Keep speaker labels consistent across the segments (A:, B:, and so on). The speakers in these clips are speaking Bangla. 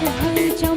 A: Cà 教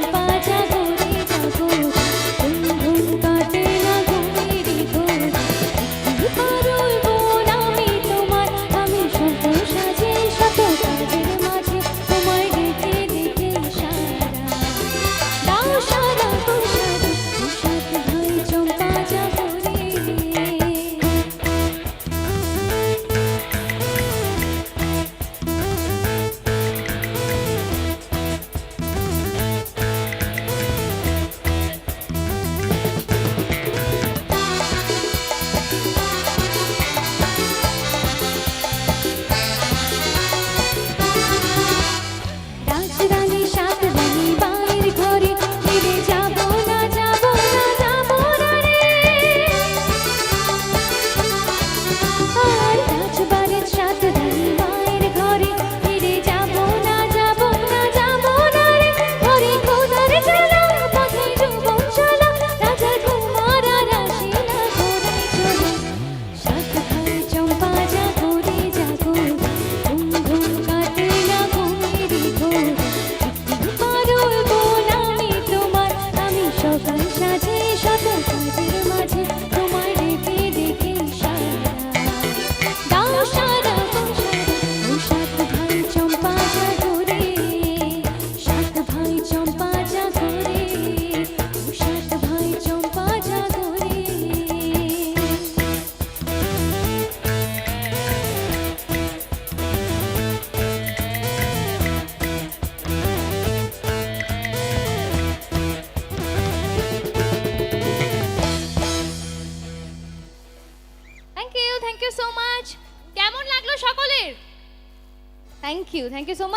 A: thank you so much কেমন লাগল সকলের? Thank you thank you so much